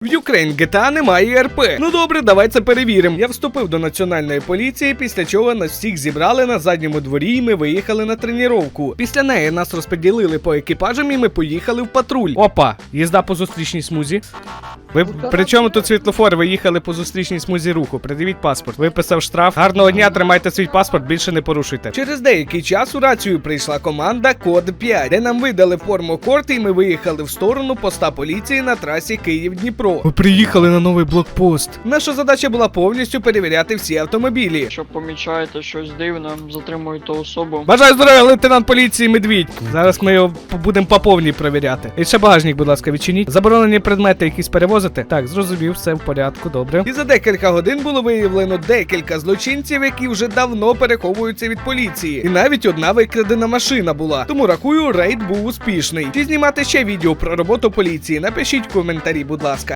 В Ukraine GTA немає РП. Ну добре, давай це перевіримо. Я вступив до національної поліції, після чого нас всіх зібрали на задньому дворі, і ми виїхали на тренування. Після неї нас розподілили по екіпажам, і ми поїхали в патруль. Опа, їзда по зустрічній смузі. Ви при чому тут світлофор? Ви їхали по зустрічній смузі руху. Придивіть паспорт. Виписав штраф. Гарного дня, тримайте свій паспорт, більше не порушуйте. Через деякий час у рацію прийшла команда Код 5, де нам видали форму корти, і ми виїхали в сторону поста поліції на трасі Київ-Дніпро. Ми приїхали на новий блокпост. Наша задача була повністю перевіряти всі автомобілі. Якщо помічаєте щось дивне, затримуєте особу. Бажаю здоров'я, лейтенант поліції Медвідь. Зараз ми його будемо по повній перевіряти. І ще багажник, будь ласка, відчиніть. Заборонені предмети якісь перевозити. Так, зрозумів, все в порядку, добре. І за декілька годин було виявлено декілька злочинців, які вже давно переховуються від поліції. І навіть одна викрадена машина була. Тому рахую, рейд був успішний. Чи знімати ще відео про роботу поліції? Напишіть в коментарі, будь ласка.